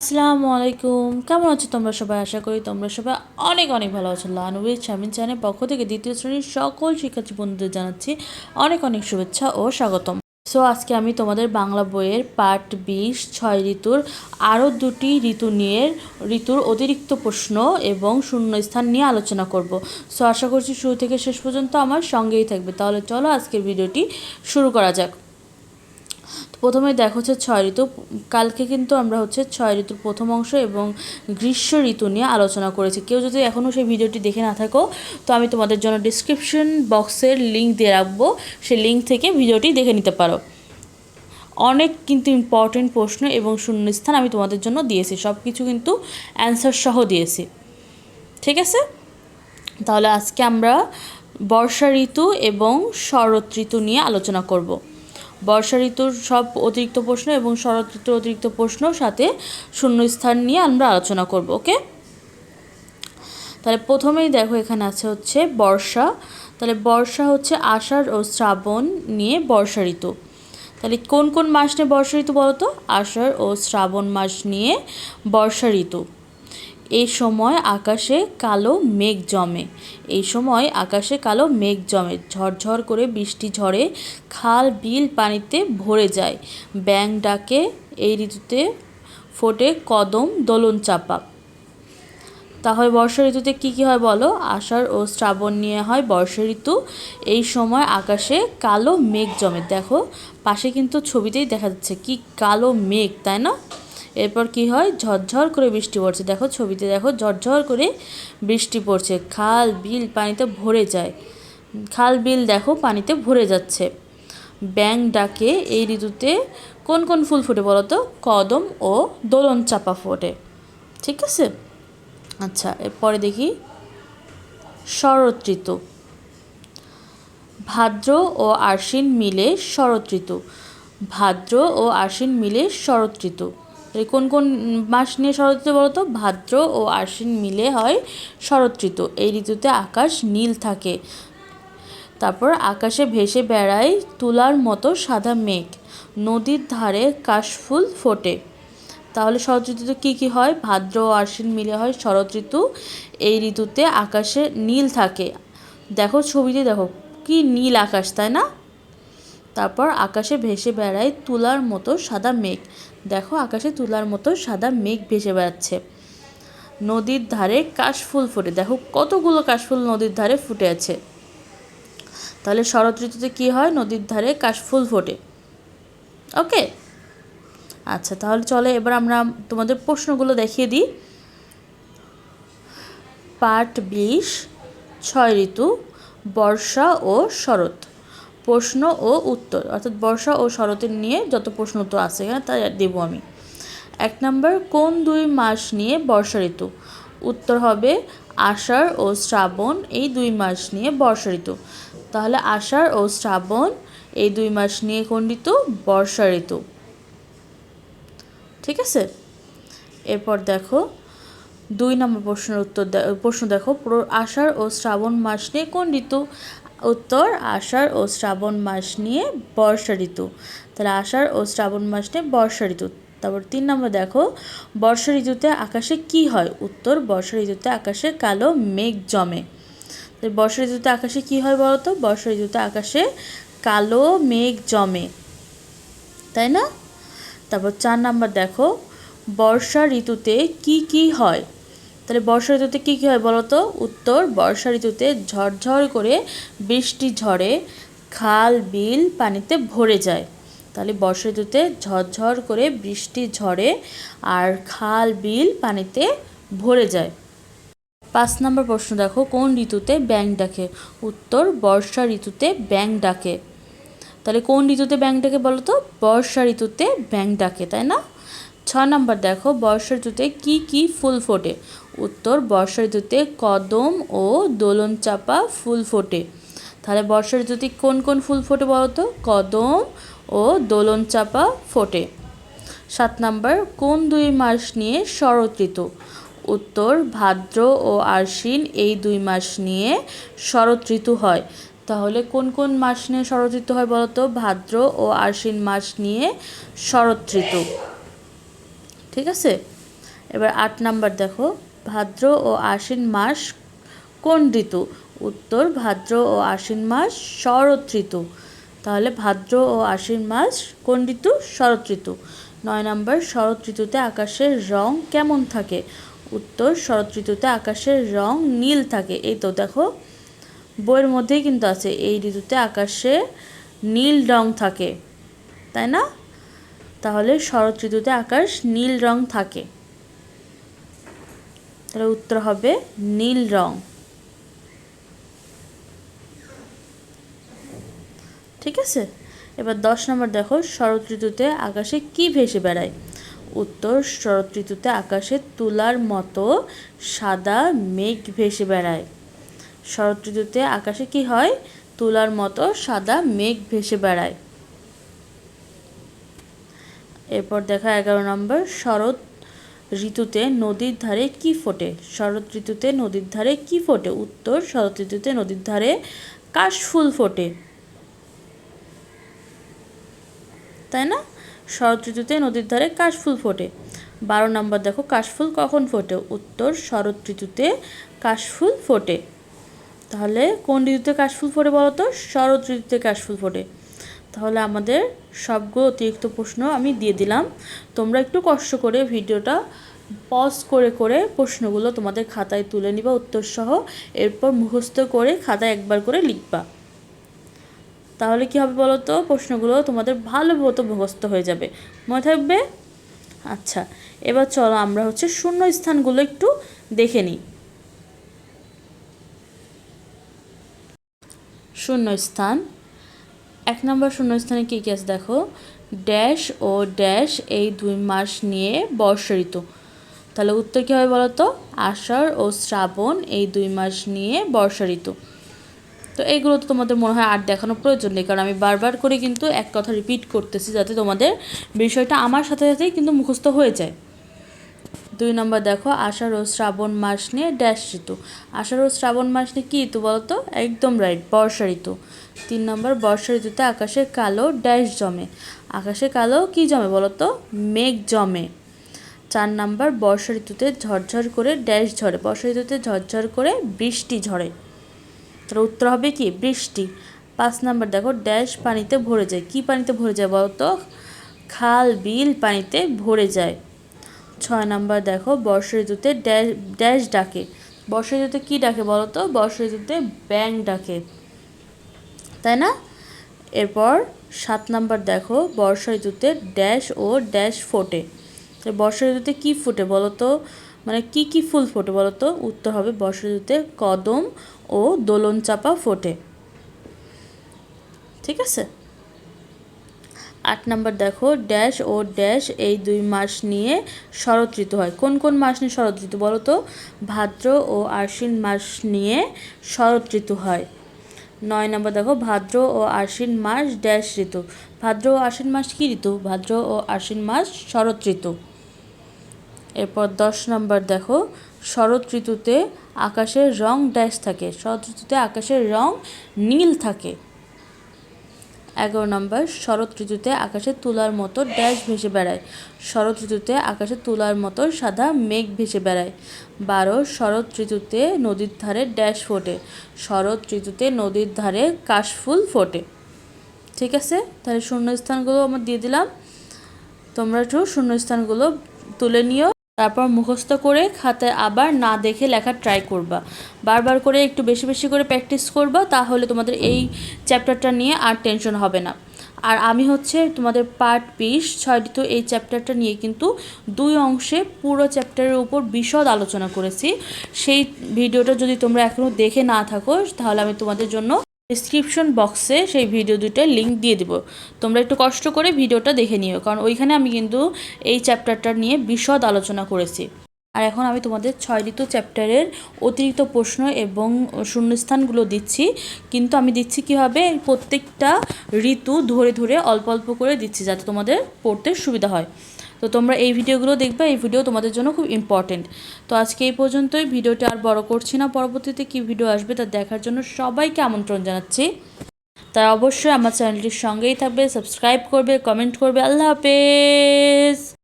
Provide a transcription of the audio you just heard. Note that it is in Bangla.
আসসালামু আলাইকুম। কেমন আছো তোমরা সবাই? আশা করি তোমরা সবাই অনেক অনেক ভালো আছো। লানুবের স্বামীন চ্যানেল পক্ষ থেকে দ্বিতীয় শ্রেণির সকল শিক্ষার্থী বন্ধুদের জানাচ্ছি অনেক অনেক শুভেচ্ছা ও স্বাগতম। সো আজকে আমি তোমাদের বাংলা বইয়ের পার্ট বিশ, ছয় ঋতুর আরও দুটি ঋতু নিয়ে, ঋতুর অতিরিক্ত প্রশ্ন এবং শূন্যস্থান নিয়ে আলোচনা করব। সো আশা করছি শুরু থেকে শেষ পর্যন্ত আমার সঙ্গেই থাকবে। তাহলে চলো আজকের ভিডিওটি শুরু করা যাক। প্রথমে দেখো হচ্ছে ছয় ঋতু, কালকে কিন্তু আমরা হচ্ছে ছয় ঋতুর প্রথম অংশ এবং গ্রীষ্ম ঋতু নিয়ে আলোচনা করেছি। কেউ যদি এখনও সেই ভিডিওটি দেখে না থাকো, তো আমি তোমাদের জন্য ডিসক্রিপশন বক্সের লিঙ্ক দিয়ে রাখব। সেই লিঙ্ক থেকে ভিডিওটি দেখে নিতে পারো। অনেক কিন্তু ইম্পর্টেন্ট প্রশ্ন এবং শূন্যস্থান আমি তোমাদের জন্য দিয়েছি। সব কিছু কিন্তু অ্যান্সার সহ দিয়েছি। ঠিক আছে? তাহলে আজকে আমরা বর্ষা ঋতু এবং শরৎ ঋতু নিয়ে আলোচনা করব। বর্ষা ঋতুর সব অতিরিক্ত প্রশ্ন এবং শরৎ ঋতুর অতিরিক্ত প্রশ্ন সাথে শূন্যস্থান নিয়ে আমরা আলোচনা করব, ওকে? তাহলে প্রথমেই দেখো এখানে আছে হচ্ছে বর্ষা। তাহলে বর্ষা হচ্ছে আষাঢ় ও শ্রাবণ নিয়ে বর্ষা ঋতু। তাহলে কোন কোন মাস নিয়ে বর্ষা ঋতু বলো তো আষাঢ় ও শ্রাবণ মাস নিয়ে বর্ষা ঋতু। এই সময় আকাশে কালো মেঘ জমে। এই সময় আকাশে কালো মেঘ জমে। ঝরঝর করে বৃষ্টি ঝরে খাল বিল পানিতে ভরে যায়। ব্যাং ডাকে এই ঋতুতে ফোটে কদম দোলন চাপা। তাহলে বর্ষা ঋতুতে কী কী হয় বলো? আষাঢ় ও শ্রাবণ নিয়ে হয় বর্ষা ঋতু। এই সময় আকাশে কালো মেঘ জমে। দেখো, পাশে কিন্তু ছবিতেই দেখা যাচ্ছে কি কালো মেঘ, তাই না? এরপর কি হয়? ঝরঝর করে বৃষ্টি পড়ছে। দেখো ছবিতে, দেখো ঝরঝর করে বৃষ্টি পড়ছে। খাল, বিল পানিতে ভরে যায়। খাল, বিল দেখো পানিতে ভরে যাচ্ছে। ব্যাং ডাকে এই ঋতুতে কোন কোন ফুল ফোটে বলো তো? কদম ও দোলন চাপা ফোটে। ঠিক আছে? আচ্ছা এরপরে দেখি। শরৎ ঋতু। ভাদ্র ও আশ্বিন মিলে শরৎ ঋতু। ভাদ্র ও আশ্বিন মিলে শরৎ ঋতু। কোন কোন মাস নিয়ে শরৎ ঋতু বলতো? ভাদ্র ও আশ্বিন মিলে হয় শরৎ ঋতু এই ঋতুতে আকাশ নীল থাকে। তারপর আকাশে ভেসে বেড়ায় তুলার মতো সাদা মেঘ। নদীর ধারে কাশফুল ফোটে। তাহলে শরৎ ঋতুতে কী কী হয়? ভাদ্র ও আশ্বিন মিলে হয় শরৎ ঋতু এই ঋতুতে আকাশে নীল থাকে। দেখো ছবিতে দেখো, কি নীল আকাশ, তাই না? তারপর আকাশে ভেসে বেড়ায় তুলার মতো সাদা মেঘ। দেখো, আকাশে তুলার মতো সাদা মেঘ ভেসে বেড়াচ্ছে। নদীর ধারে কাশফুল ফোটে। দেখো, কতগুলো কাশফুল নদীর ধারে ফুটে আছে। তাহলে শরৎ ঋতুতে কী হয়? নদীর ধারে কাশফুল ফোটে। ওকে? আচ্ছা তাহলে চলে এবার আমরা তোমাদের প্রশ্নগুলো দেখিয়ে দিই। পাঠ বিশ, ছয় ঋতু, বর্ষা ও শরৎ। প্রশ্ন ও উত্তর, অর্থাৎ বর্ষা ও শরতের নিয়ে যত প্রশ্ন উত্তর আছে এখানে তা দেবো আমি। এক নম্বর, কোন দুই মাস নিয়ে বর্ষা ঋতু? উত্তর হবে আষাঢ় ও শ্রাবণ, এই দুই মাস নিয়ে বর্ষা ঋতু। তাহলে আষাঢ় ও শ্রাবণ, এই দুই মাস নিয়ে ঋতু? বর্ষা ঋতু। ঠিক আছে? এরপর দেখো, দুই নম্বর প্রশ্নের উত্তর প্রশ্ন দেখো আষাঢ় ও শ্রাবণ মাস নিয়ে কোন ঋতু? উত্তর, আষাঢ় ও শ্রাবণ মাস নিয়ে বর্ষা ঋতু। তাহলে আষাঢ় ও শ্রাবণ মাস নিয়ে বর্ষা ঋতু। তারপর তিন নম্বর দেখো, বর্ষা ঋতুতে আকাশে কি হয়? উত্তর, বর্ষা ঋতুতে আকাশে কালো মেঘ জমে। বর্ষা ঋতুতে আকাশে কি হয় বলো তো বর্ষা ঋতুতে আকাশে কালো মেঘ জমে। তাই না? তারপর চার নাম্বার দেখো, বর্ষা ঋতুতে কি কি হয়? তাহলে বর্ষা ঋতুতে কী কী হয় বলো তো? উত্তর, বর্ষা ঋতুতে ঝরঝর করে বৃষ্টি ঝরে, খাল, বিল পানিতে ভরে যায়। তাহলে বর্ষা ঋতুতে ঝরঝর করে বৃষ্টি ঝরে আর খাল, বিল পানিতে ভরে যায়। পাঁচ নম্বর প্রশ্ন দেখো, কোন ঋতুতে ব্যাং ডাকে? উত্তর, বর্ষা ঋতুতে ব্যাং ডাকে। তাহলে কোন ঋতুতে ব্যাং ডাকে বলো তো? বর্ষা ঋতুতে ব্যাং ডাকে, তাই না? ছ নম্বর দেখো, বর্ষা ঋতুতে কি কি ফুল ফোটে? উত্তর বর্ষা ঋতুতে কদম ও দোলন চাপা ফুল ফোটে। তাহলে বর্ষা ঋতুতে কোন কোন ফুল ফোটে বলো তো? কদম ও দোলন চাপা ফোটে। সাত নম্বর, কোন দুই মাস নিয়ে শরৎ ঋতু উত্তর, ভাদ্র ও আশ্বিন এই দুই মাস নিয়ে শরৎ ঋতু হয়। তাহলে কোন কোন মাস নিয়ে শরৎ ঋতু হয় বলতো ভাদ্র ও আশ্বিন মাস নিয়ে শরৎ ঋতু ঠিক আছে? এবার আট নাম্বার দেখো। ভাদ্র ও আশ্বিন মাস কোন ঋতু? উত্তর, ভাদ্র ও আশ্বিন মাস শরৎ ঋতু। তাহলে ভাদ্র ও আশ্বিন মাস কোন ঋতু? শরৎ ঋতু। নয় নম্বর, শরৎ ঋতুতে আকাশের রং কেমন থাকে? উত্তর, শরৎ ঋতুতে আকাশের রং নীল থাকে। এই তো দেখো, বইয়ের মধ্যেই কিন্তু আছে, এই ঋতুতে আকাশে নীল রং থাকে। তাই না? তাহলে শরৎ ঋতুতে আকাশ নীল রং থাকে। তাহলে উত্তর হবে নীল রং। ঠিক আছে? এবার দশ নম্বর দেখো, শরৎ ঋতুতে আকাশে কি ভেসে বেড়ায়? উত্তর, শরৎ ঋতুতে আকাশে তুলার মতো সাদা মেঘ ভেসে বেড়ায়। শরৎ ঋতুতে আকাশে কি হয়? তুলার মতো সাদা মেঘ ভেসে বেড়ায়। এরপর দেখা এগারো নম্বর, শরৎ ঋতুতে নদীর ধারে কি ফোটে? শরৎ ঋতুতে নদীর ধারে কি ফোটে? উত্তর, শরৎ ঋতুতে নদীর ধারে কাশফুল ফোটে। তাই না? শরৎ ঋতুতে নদীর ধারে কাশফুল ফোটে। বারো নম্বর দেখো কাশফুল কখন ফোটে? উত্তর, শরৎ ঋতুতে কাশফুল ফোটে। তাহলে কোন ঋতুতে কাশফুল ফোটে বলো তো শরৎ ঋতুতে কাশফুল ফোটে। তাহলে আমাদের সবগুলো অতিরিক্ত প্রশ্ন আমি দিয়ে দিলাম। তোমরা একটু কষ্ট করে ভিডিওটা পজ করে করে প্রশ্নগুলো তোমাদের খাতায় তুলে নিবা, উত্তরসহ, এরপর মুখস্থ করে খাতায় একবার করে লিখবা। তাহলে কি হবে বলো তো প্রশ্নগুলো তোমাদের ভালো মতো মুখস্থ হয়ে যাবে। মনে থাকবে? আচ্ছা এবার চলো আমরা হচ্ছে শূন্য স্থানগুলো একটু দেখে নিই। শূন্য স্থান। এক নম্বর শূন্যস্থানে কী কী আছে দেখো? ড্যাশ ও ড্যাশ এই দুই মাস নিয়ে বর্ষা ঋতু তাহলে উত্তর কী হবে বলো তো আষাঢ় ও শ্রাবণ এই দুই মাস নিয়ে বর্ষা ঋতু তো এইগুলো তো তোমাদের মনে হয় আর দেখানোর প্রয়োজন নেই, কারণ আমি বারবার করে কিন্তু এক কথা রিপিট করতেছি যাতে তোমাদের বিষয়টা আমার সাথে সাথেই কিন্তু মুখস্থ হয়ে যায়। দুই নম্বর দেখো, আষাঢ় ও শ্রাবণ মাস নিয়ে ড্যাশ ঋতু। আষাঢ় ও শ্রাবণ মাস নিয়ে কী ঋতু বলতো? একদম রাইট বর্ষা ঋতু। তিন নম্বর, বর্ষা ঋতুতে আকাশে কালো ড্যাশ জমে। আকাশে কালো কি জমে বলতো? মেঘ জমে। চার নাম্বার, বর্ষা ঋতুতে ঝরঝর করে ড্যাশ ঝরে। বর্ষা ঋতুতে ঝরঝর করে বৃষ্টি ঝরে। তার উত্তর হবে কি? বৃষ্টি। পাঁচ নাম্বার দেখো, ড্যাশ পানিতে ভরে যায়। কি পানিতে ভরে যায় বলতো? খাল, বিল পানিতে ভরে যায়। ছয় নাম্বার দেখো বর্ষা ঋতুতে ড্যাশ ড্যাশ ডাকে। বর্ষা ঋতুতে কী ডাকে বলো তো? বর্ষা ঋতুতে ব্যাং ডাকে। তাই না? এরপর সাত নাম্বার দেখো, বর্ষা ঋতুতে ড্যাশ ও ড্যাশ ফোটে। তো বর্ষা ঋতুতে কী ফোটে বলো তো? মানে কি কি ফুল ফোটে বলো তো? উত্তর হবে বর্ষা ঋতুতে কদম ও দোলন চাপা ফোটে। ঠিক আছে? আট নাম্বার দেখো ড্যাশ ও ড্যাশ এই দুই মাস নিয়ে শরৎ ঋতু হয়। কোন কোন মাস নিয়ে শরৎ ঋতু বলো তো? ভাদ্র ও আশ্বিন মাস নিয়ে শরৎ ঋতু হয়। নয় নম্বর দেখো, ভাদ্র ও আশ্বিন মাস ড্যাশ ঋতু। ভাদ্র ও আশ্বিন মাস কী ঋতু? ভাদ্র ও আশ্বিন মাস শরৎ ঋতু এরপর দশ নম্বর দেখো শরৎ ঋতুতে আকাশের রং ড্যাশ থাকে। শরৎ ঋতুতে আকাশের রং নীল থাকে। এগারো নম্বর, শরৎ ঋতুতে আকাশে তুলার মতো ড্যাশ ভেসে বেড়ায়। শরৎ ঋতুতে আকাশে তুলার মতো সাদা মেঘ ভেসে বেড়ায়। বারো, শরৎ ঋতুতে নদীর ধারে ড্যাশ ফোটে। শরৎ ঋতুতে নদীর ধারে কাশফুল ফোটে। ঠিক আছে? তাহলে শূন্যস্থানগুলো আমার দিয়ে দিলাম। তোমরা একটু শূন্যস্থানগুলো তুলে নিও। তারপর মুখস্থ করে খাতায় আবার না দেখে লেখা ট্রাই করবা। বারবার করে একটু বেশি বেশি করে প্র্যাকটিস করবা, তাহলে তোমাদের এই চ্যাপ্টারটা নিয়ে আর টেনশন হবে না। আর আমি হচ্ছে তোমাদের পার্ট বিশ ছয়টি তো এই চ্যাপ্টারটা নিয়ে কিন্তু দুই অংশে পুরো চ্যাপ্টারের উপর বিশদ আলোচনা করেছি। সেই ভিডিওটা যদি তোমরা এখনও দেখে না থাকো, তাহলে আমি তোমাদের জন্য ডিসক্রিপশন বক্সে সেই ভিডিও দুইটার লিঙ্ক দিয়ে দিব। তোমরা একটু কষ্ট করে ভিডিওটা দেখে নিও, কারণ ওইখানে আমি কিন্তু এই চ্যাপ্টারটা নিয়ে বিশদ আলোচনা করেছি। আর এখন আমি তোমাদের ছয় ঋতু চ্যাপ্টারের অতিরিক্ত প্রশ্ন এবং শূন্যস্থানগুলো দিচ্ছি, কিন্তু আমি দিচ্ছি কীভাবে? প্রত্যেকটা ঋতু ধরে ধরে অল্প অল্প করে দিচ্ছি যাতে তোমাদের পড়তে সুবিধা হয়। তো তোমরা এই ভিডিওগুলো দেখবে, এই ভিডিও তোমাদের জন্য খুব ইম্পর্টেন্ট তো আজকে এই পর্যন্তই, ভিডিওটা আর বড় করছি না, পরবর্তীতে কি ভিডিও আসবে তা দেখার জন্য সবাইকে আমন্ত্রণ জানাচ্ছি। তাই অবশ্যই আমার চ্যানেলটির সঙ্গেই থাকবে সাবস্ক্রাইব করবে কমেন্ট করবে, আল্লাহ হাফেজ!